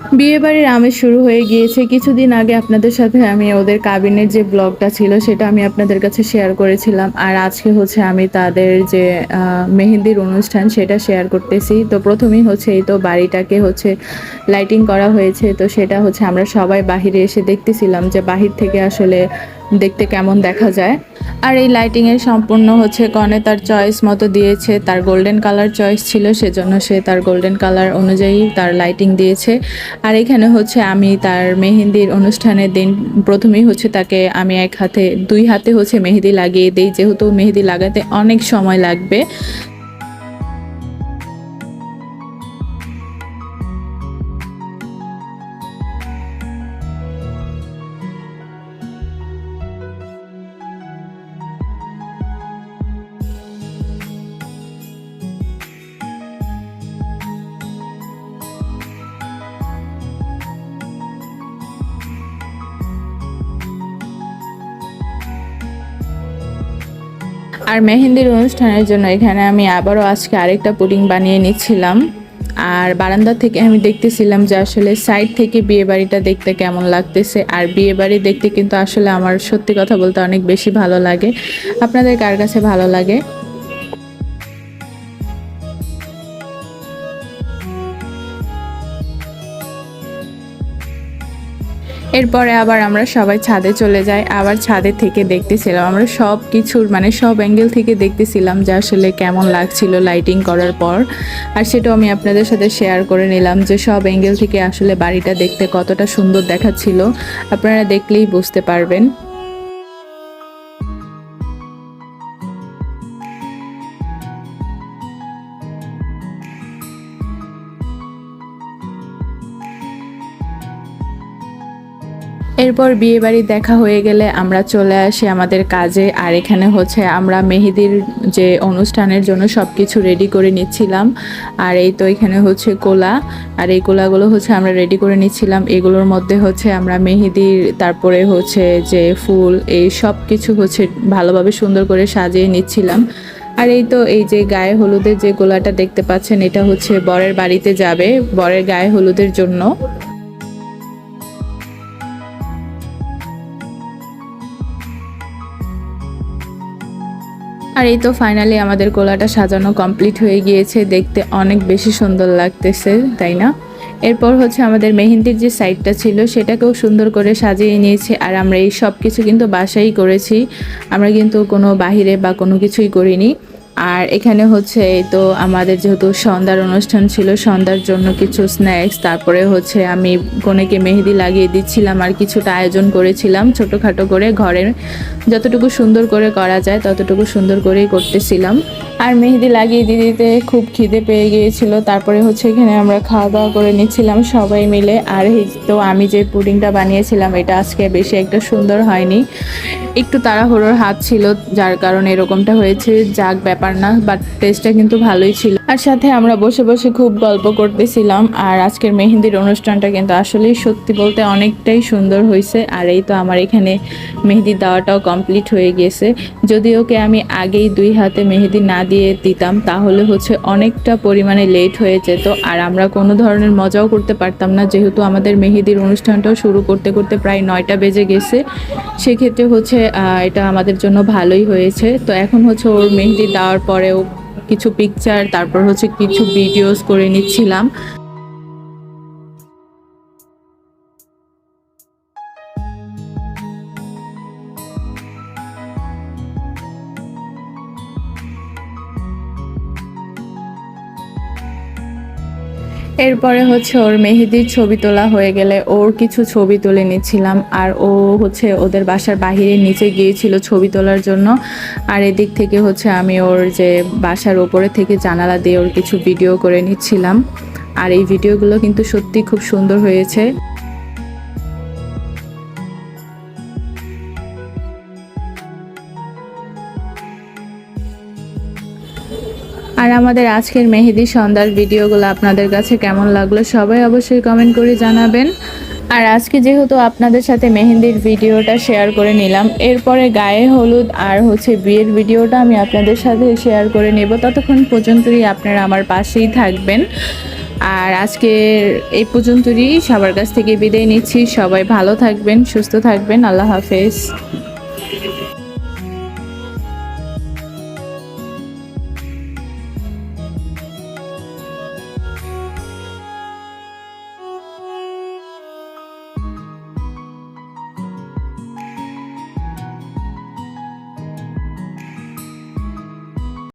বিয়ে বাড়ির আমেজ শুরু হয়ে গিয়েছে। কিছুদিন আগে আপনাদের সাথে আমি ওদের কাবিনের যে ব্লগটা ছিল, সেটা আমি আপনাদের কাছে শেয়ার করেছিলাম। আর আজকে হচ্ছে আমি তাদের যে মেহেন্দির অনুষ্ঠান, সেটা শেয়ার করতেছি। তো প্রথমেই হচ্ছে এই তো বাড়িটাকে হচ্ছে লাইটিং করা হয়েছে। তো সেটা হচ্ছে আমরা সবাই বাহিরে এসে দেখতেছিলাম যে বাহির থেকে আসলে দেখতে কেমন দেখা যায়। আর এই লাইটিং এর সম্পূর্ণ হচ্ছে কনে তার চয়েস মতো দিয়েছে, তার গোল্ডেন কালার চয়েস ছিল, সেজন্য সে তার গোল্ডেন কালার অনুযায়ী তার লাইটিং দিয়েছে। আর এখানে হচ্ছে আমি তার মেহেন্দির অনুষ্ঠানের দিন, প্রথমেই হচ্ছে তাকে আমি এক হাতে, দুই হাতে হচ্ছে মেহেদি লাগিয়ে দিই, যেহেতু মেহেদি লাগাতে অনেক সময় লাগবে। আর মেহেন্দির অনুষ্ঠানের জন্য এখানে আমি আবারও আজকে আরেকটা পুডিং বানিয়ে নিচ্ছিলাম। আর বারান্দা থেকে আমি দেখতেছিলাম যে আসলে সাইড থেকে বিয়ে বাড়িটা দেখতে কেমন লাগতেছে। আর বিয়ে বাড়ি দেখতে কিন্তু আসলে আমার সত্যি কথা বলতে অনেক বেশি ভালো লাগে। আপনাদের কার কাছে ভালো লাগে? এরপরে আবার আমরা সবাই ছাদে চলে যাই, আবার ছাদে থেকে দেখতেছিলাম, আমরা সব কিছুর মানে সব অ্যাঙ্গেল থেকে দেখতেছিলাম যে আসলে কেমন লাগছিল লাইটিং করার পর। আর সেটা আমি আপনাদের সাথে শেয়ার করে নিলাম যে সব অ্যাঙ্গেল থেকে আসলে বাড়িটা দেখতে কতটা সুন্দর দেখাচ্ছিল। আপনারা দেখলেই বুঝতে পারবেন। এরপর বিয়ে বাড়ি দেখা হয়ে গেলে আমরা চলে আসি আমাদের কাজে। আর এখানে হচ্ছে আমরা মেহেদির যে অনুষ্ঠানের জন্য সব কিছু রেডি করে নিচ্ছিলাম। আর এই তো এখানে হচ্ছে কোলা। আর এই কোলাগুলো হচ্ছে আমরা রেডি করে নিচ্ছিলাম। এগুলোর মধ্যে হচ্ছে আমরা মেহেদির, তারপরে হচ্ছে যে ফুল, এই সব কিছু হচ্ছে ভালোভাবে সুন্দর করে সাজিয়ে নিচ্ছিলাম। আর এই তো এই যে গায়ে হলুদের যে গোলাটা দেখতে পাচ্ছেন, এটা হচ্ছে বরের বাড়িতে যাবে, বরের গায়ে হলুদের জন্য। আর এই তো ফাইনালি আমাদের কোলাটা সাজানো কমপ্লিট হয়ে গিয়েছে। দেখতে অনেক বেশি সুন্দর লাগতেছে, তাই না? এরপর হচ্ছে আমাদের মেহেন্দির যে সাইডটা ছিল, সেটাকেও সুন্দর করে সাজিয়ে নিয়েছি। আর আমরা এই সব কিছু কিন্তু বাসাই করেছি। আমরা কিন্তু কোনো বাহিরে বা কোনো কিছুই করিনি। আর এখানে হচ্ছে এই তো আমাদের যেহেতু সন্ধ্যার অনুষ্ঠান ছিল, সন্ধ্যার জন্য কিছু স্ন্যাক্স তারপরে হচ্ছে আমি কনেকে মেহেদি লাগিয়ে দিচ্ছিলাম আর কিছুটা আয়োজন করেছিলাম ছোটোখাটো করে ঘরের। যতটুকু সুন্দর করে করা যায় ততটুকু সুন্দর করেই করতেছিলাম। আর মেহেদি লাগিয়ে দিয়ে দিতে খুব খিদে পেয়ে গিয়েছিল, তারপরে হচ্ছে এখানে আমরা খাওয়া দাওয়া করে নিচ্ছিলাম সবাই মিলে। আর তো আমি যে পুডিংটা বানিয়েছিলাম, এটা আজকে বেশি একটা সুন্দর হয়নি। একটু তাড়াহুড়োর হাত ছিল, যার কারণে এরকমটা হয়েছে। যাক, ব্যাপার না বাট টেস্টটা কিন্তু ভালোই ছিল। আর সাথে আমরা বসে বসে খুব গল্প করতেছিলাম, আর আজকের মেহেন্দির অনুষ্ঠানটা কিন্তু আসলেই সত্যি বলতে অনেকটাই সুন্দর হয়েছে আর এই তো আমার এখানে মেহেদি দেওয়াটাও কমপ্লিট হয়ে গিয়েছে যদি ওকে আমি আগেই দুই হাতে মেহেদি না দিয়ে দিতাম, তাহলে হচ্ছে অনেকটা পরিমাণে লেট হয়ে যেত, আর আমরা কোনো ধরনের মজাও করতে পারতাম না, যেহেতু আমাদের মেহেদির অনুষ্ঠানটাও শুরু করতে করতে প্রায় নয়টা বেজে গেছে। সেক্ষেত্রে হচ্ছে এটা আমাদের জন্য ভালোই হয়েছে। তো এখন হচ্ছে ওর মেহেদি দেওয়ার পরেও কিছু পিকচার তারপর হচ্ছে কিছু ভিডিওস করে নিচ্ছিলাম। এরপরে হচ্ছে ওর মেহেদির ছবি তোলা হয়ে গেলে ওর কিছু ছবি তুলে নিচ্ছিলাম, আর ও হচ্ছে ওদের বাসার বাহিরে নিচে গিয়েছিল ছবি তোলার জন্য। আর এদিক থেকে হচ্ছে আমি ওর যে বাসার ওপরে থেকে জানালা দিয়ে ওর কিছু ভিডিও করে নিচ্ছিলাম। আর এই ভিডিওগুলো কিন্তু সত্যি খুব সুন্দর হয়েছে। আর আমাদের আজকের মেহেদি সন্ধ্যার ভিডিওগুলো আপনাদের কাছে কেমন লাগল সবাই অবশ্যই কমেন্ট করে জানাবেন। আর আজকে যেহেতু আপনাদের সাথে মেহেন্দির ভিডিওটা শেয়ার করে নিলাম, এরপরে গায়ে হলুদ আর হচ্ছে বিয়ের ভিডিওটা আমি আপনাদের সাথে শেয়ার করে নেব। ততক্ষণ পর্যন্তই আপনারা আমার পাশেই থাকবেন। আর আজকের এই পর্যন্তই, সবার কাছ থেকে বিদায় নিচ্ছি। সবাই ভালো থাকবেন, সুস্থ থাকবেন। আল্লাহ হাফেজ।